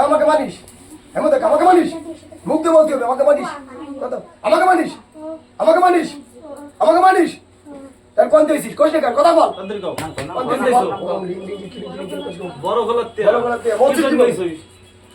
আমাকে মানিস এমন দেখ আমাকে মানিস মুখ দিয়ে বলতে হবে আমাকে মানিস আমাকে মানিস আমাকে মানিস আমাকে মানিস তার কোন দিয়েছিস কোশ না কথা বল বড় গলাতে বড় গলাতে, বলছিস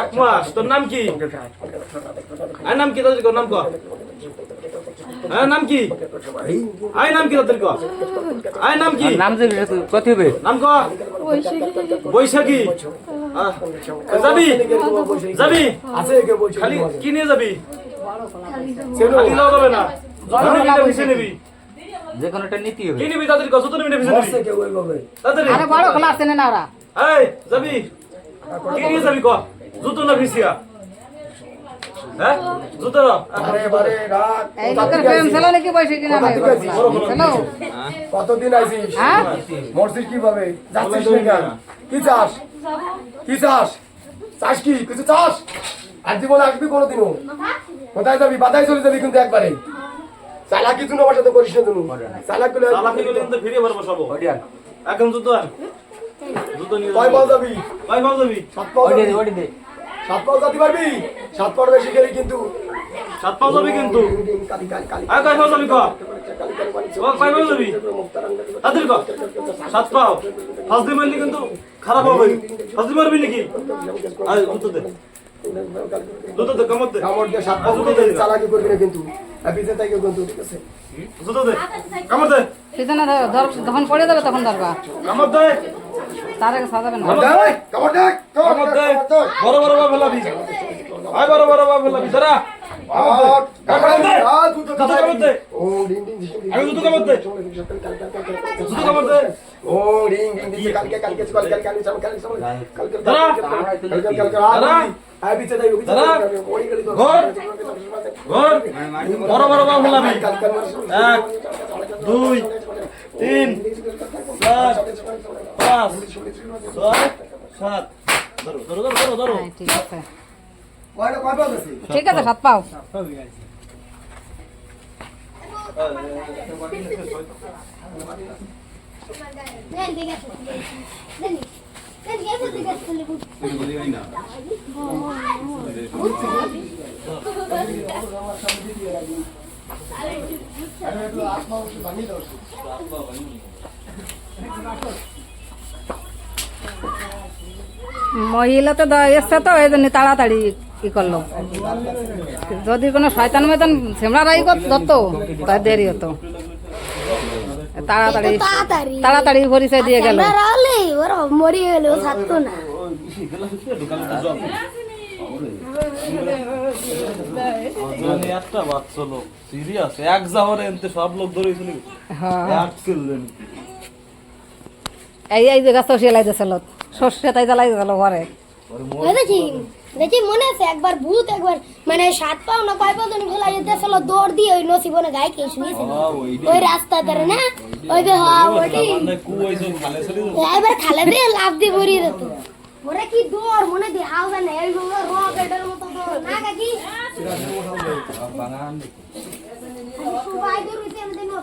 এক মাস তোর নাম কি? আর নাম কি তাদের কো নাম ক। হ্যাঁ নাম কি? আই নাম কি তাদের ক আই নাম কি? নাম যে কত হবে নাম ক? বৈশাখী। যাবি? খালি কি নিয়ে যাবি? খালি যাওয়া যাবে না। নিবি। যে কোনোটা নীতি হবে। কি নিবি তাদের ক যত নিবি। তাড়াতাড়ি আরে বড় ক্লাস চেনে না ওরা। এই যাবি? কি নিয়ে যাবি ক? জুতো না ভিসিয়া হ্যাঁ? জুতো না? আরে বারে রাত। এই লোকের প্রেম ছিল নাকি বসে কিনা নাই ছিল কতদিন আইছিস? হ্যাঁ? মরছিস কীভাবে? যাচ্ছিস কেন? কি চাস? কি চাস? চাস কি? কিছু চাস? আর জীবনে আসবি কোনোদিনও? কোথায় যাবি? বাধাই চলে যাবি কিন্তু একবারে। চালাক কিছু আমার সাথে করিস না তুমি চালাকগুলো চালাকি গেলে কিন্তু ফিরে পারব সব এখন জুতো আন। জুতো নিয়ে কয় পাও যাবি? কয় পাও যাবি? পাও দে দে। সাত পাও যাতে পারবি? সাত পাও বেশি গেলি কিন্তু। সাত পাও যাবি কিন্তু। কালি কালি কালি আর কয় পাও যাবি ক? কালি কালি কালি ও কয় পাও যাবি তাদের ক। সাত পাও। ফার্স্ট দিন মারলি কিন্তু খারাপ হবে। ফার্স্ট দিন মারবি নাকি? আর জুতো দে। দে কামড় দে। কামড় দিয়ে সাত পাও দে চালাকি করবি না কিন্তু। থেকে কিন্তু ঠিক আছে? জুতো দে। কামড় দে। ধর যখন পড়ে যাবে তখন ধরবা। কামড় দে। তার আগে সাজাবে না কামড় দে কামড় দে কামড় দে বড় বড় বা ফেলাবি আয় বড় বড় বা ফেলাবি দাঁড়া বড় বড় বা ফেলাবি এক দুই তিন চার পাঁচ ছয় সাত। ধরো ধরো ধরো ধরো ধরো। হ্যাঁ, ঠিক আছে। পাও ঠিক আছে সাত পাও। মহিলা তো দ- এসছে তো এই জন্য তাড়াতাড়ি ই করল। যদি কোনো শয়তান ময়তান সেমড়ারাই ধরতো তাই দেরি হতো। তাড়াতাড়ি তাড়াতাড়ি। পরিচয় দিয়ে গেল। মরি থাকতো না। একটা বাচ্চা লোক সিরিয়াস এক যাওয়ারে এনতে সব লোক ধরে চলে হ্যাঁ। এই এই যে গাছ শিয়ালাই দিয়েছিল সর্ষে তাই জ্বালাই দিয়েছিল ঘরে। দেখি দেখি মনে আছে একবার ভূত একবার মানে সাত পাও না কয় পাও জন ফেলা যেতেছিল দৌড় দিয়ে ওই নসিবনে গায়ে কে শুয়েছিল ওই রাস্তা ধরে না? ওই যে হ্যাঁ এবার খালে দিয়ে লাভ দিয়ে ভরিয়ে দিত। ওরা কি দৌড় মনে না এই রকেটের মতো দৌড় না কাকি? সবাই আমাদের